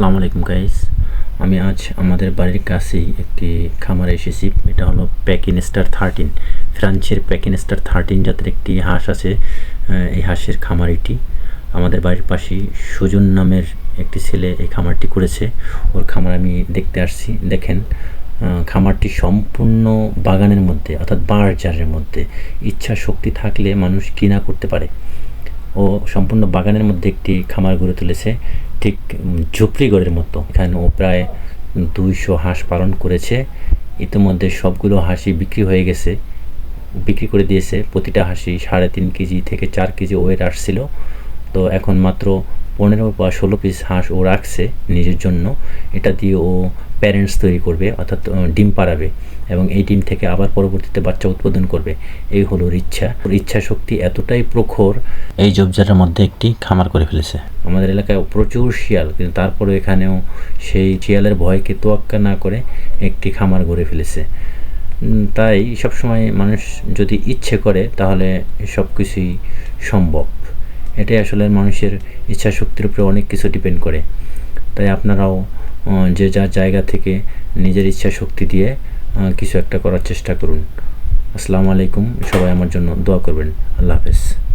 আসসালামু আলাইকুম গাইস আমি আজ আমাদের বাড়ির কাছেই একটি খামারে এসেছি। এটা হলো প্যাকিন স্টার থার্টিন ফ্রান্সের প্যাকিন স্টার থার্টিন জাতের একটি হাঁস আছে। এই হাঁসের খামার এটি আমাদের বাড়ির পাশেই সুজন নামের একটি ছেলে এই খামারটি করেছে। ওর খামার আমি দেখতে আসছি। দেখেন খামারটি সম্পূর্ণ বাগানের মধ্যে, অর্থাৎ বাঁশ জারের মধ্যে। ইচ্ছা শক্তি থাকলে মানুষ কিনা করতে পারে। ও সম্পূর্ণ বাগানের মধ্যে একটি খামার গড়ে তুলেছে। ঠিক ঝুপড়িগড়ের মতো। এখানে ও প্রায় দুইশো হাঁস পালন করেছে। ইতিমধ্যে সবগুলো হাঁসই বিক্রি হয়ে গেছে। বিক্রি করে দিয়েছে। প্রতিটা হাঁসি সাড়ে তিন কেজি থেকে চার কেজি ওয়েট আসছিল। তো এখন মাত্র পনেরো বা ষোলো পিস হাঁস ও রাখছে নিজের জন্য। এটা দিয়ে ও প্যারেন্টস তৈরি করবে, অর্থাৎ ডিম পাড়াবে এবং এই ডিম থেকে আবার পরবর্তীতে বাচ্চা উৎপাদন করবে। এই হলো ইচ্ছা। ইচ্ছা শক্তি এতটাই প্রখর, এই জবজাটার মধ্যে একটি খামার করে ফেলেছে। আমাদের এলাকায় প্রচুর শিয়াল, কিন্তু তারপরে এখানেও সেই শিয়ালের ভয়কে তোয়াক্কা না করে একটি খামার গড়ে ফেলেছে। তাই সবসময় মানুষ যদি ইচ্ছে করে, তাহলে সব কিছুই সম্ভব। এটাই আসলে মানুষের ইচ্ছা শক্তির উপরে অনেক কিছু ডিপেন্ড করে। তাই আপনারাও যে যার জায়গা থেকে নিজের ইচ্ছা শক্তি দিয়ে কিছু একটা করার চেষ্টা করুন। আসসালামু আলাইকুম। সবাই আমার জন্য দোয়া করবেন। আল্লাহ হাফেজ।